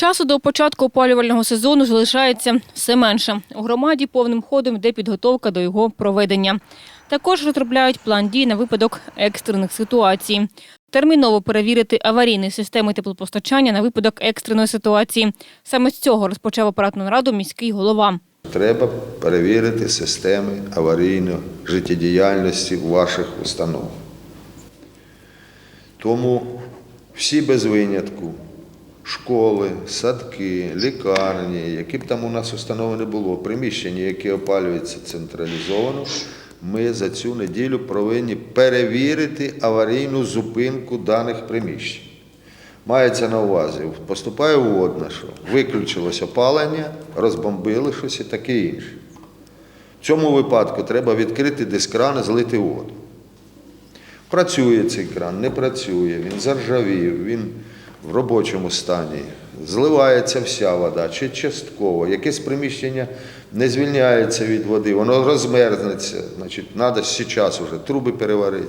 Часу до початку опалювального сезону залишається все менше. У громаді повним ходом йде підготовка до його проведення. Також розробляють план дій на випадок екстрених ситуацій. Терміново перевірити аварійні системи теплопостачання на випадок екстреної ситуації. Саме з цього розпочав апаратну нараду міський голова. Треба перевірити системи аварійної життєдіяльності ваших установах. Тому всі без винятку, школи, садки, лікарні, які б там у нас установи не було, приміщення, які опалюються централізовано, ми за цю неділю повинні перевірити аварійну зупинку даних приміщень. Мається на увазі, поступає водна, що виключилось опалення, розбомбили щось і таке інше. В цьому випадку треба відкрити десь кран і злити воду. Працює цей кран, не працює, він заржавів, він в робочому стані. Зливається вся вода чи частково. Якесь приміщення не звільняється від води, воно розмерзнеться. Значить, треба зараз вже труби переварити,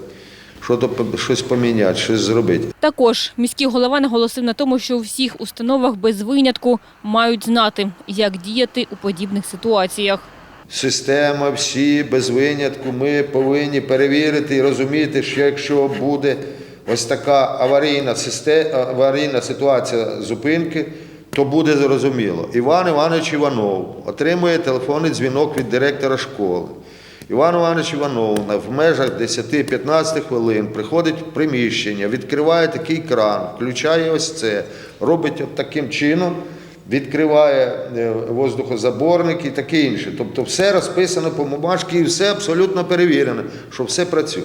що-то- щось поміняти, щось зробити. Також міський голова наголосив на тому, що у всіх установах без винятку мають знати, як діяти у подібних ситуаціях. Система, всі без винятку, ми повинні перевірити і розуміти, що якщо буде ось така аварійна, аварійна ситуація зупинки, то буде зрозуміло. Іван Іванович Іванов отримує телефонний дзвінок від директора школи. Іван Іванович Іванов в межах 10-15 хвилин приходить в приміщення, відкриває такий кран, включає ось це, робить от таким чином, відкриває е, воздухозаборник і таке інше. Тобто все розписано по бумажці і все абсолютно перевірено, що все працює.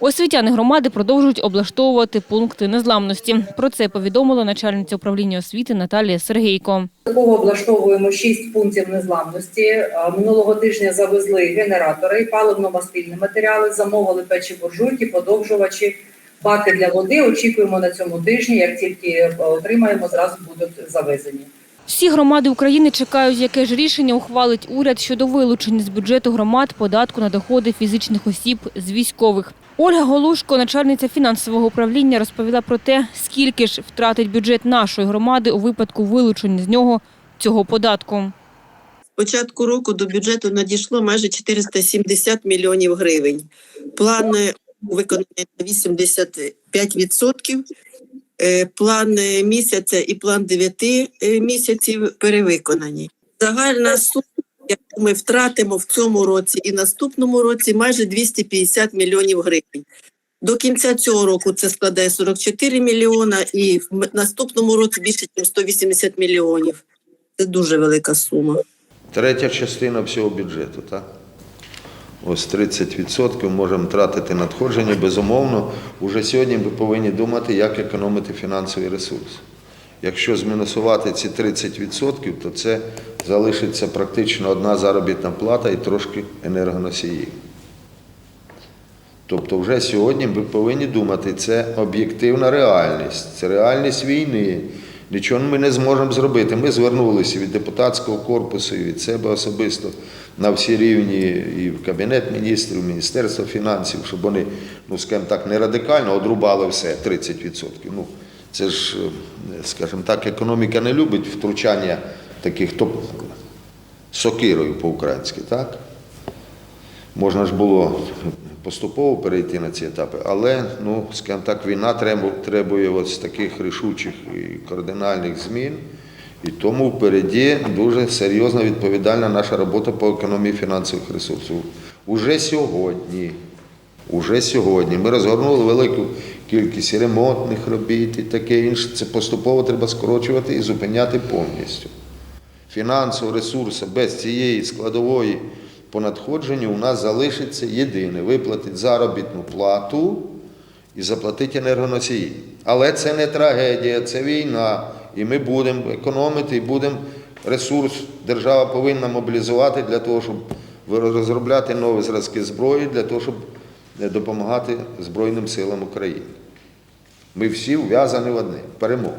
Освітяни громади продовжують облаштовувати пункти незламності. Про це повідомила начальниця управління освіти Наталія Сергійко. Такого облаштовуємо шість пунктів незламності. Е, Минулого тижня завезли генератори, паливно-мастильні матеріали, замовили печі буржуйки, подовжувачі, баки для води. Очікуємо на цьому тижні. Як тільки е, отримаємо, зразу будуть завезені. Всі громади України чекають, яке ж рішення ухвалить уряд щодо вилучення з бюджету громад податку на доходи фізичних осіб з військових. Ольга Голушко, начальниця фінансового управління, розповіла про те, скільки ж втратить бюджет нашої громади у випадку вилучення з нього цього податку. Початку року до бюджету надійшло майже 470 мільйонів гривень. Плани виконані на 85%. Е, План е, місяця і план 9 е, місяців перевиконані. Загальна сума, яку ми втратимо в цьому році і наступному році, майже 250 мільйонів гривень. До кінця цього року це складає 44 мільйона, і в наступному році більше ніж 180 мільйонів. Це дуже велика сума. Третя частина всього бюджету, так? Ось 30% можемо тратити надходження. Безумовно, уже сьогодні ми повинні думати, як економити фінансовий ресурс. Якщо змінусувати ці 30%, то це залишиться практично одна заробітна плата і трошки енергоносіїв. Тобто вже сьогодні ми повинні думати, це об'єктивна реальність, це реальність війни. Нічого ми не зможемо зробити. Ми звернулися від депутатського корпусу і від себе особисто на всі рівні, і в Кабінет міністрів, Міністерство фінансів, щоб вони, ну скажімо так, не радикально одрубали все 30%. Ну, це ж, е, скажімо так, економіка не любить втручання таких топ сокирою по-українськи, так? Можна ж було поступово перейти на ці етапи, але, ну, скажімо так, війна требу- требує ось таких рішучих і кардинальних змін. І тому впереді дуже серйозна відповідальна наша робота по економії фінансових ресурсів. Уже сьогодні, уже сьогодні ми розгорнули велику кількість ремонтних робіт і таке інше. Це поступово треба скорочувати і зупиняти повністю фінансового ресурсу без цієї складової по надходженню у нас залишиться єдине виплатити заробітну плату і заплатити енергоносії. Але це не трагедія, це війна. І ми будемо економити, і будемо ресурс держава повинна мобілізувати для того, щоб розробляти нові зразки зброї, для того, щоб допомагати Збройним силам України. Ми всі в'язані в одне перемогу.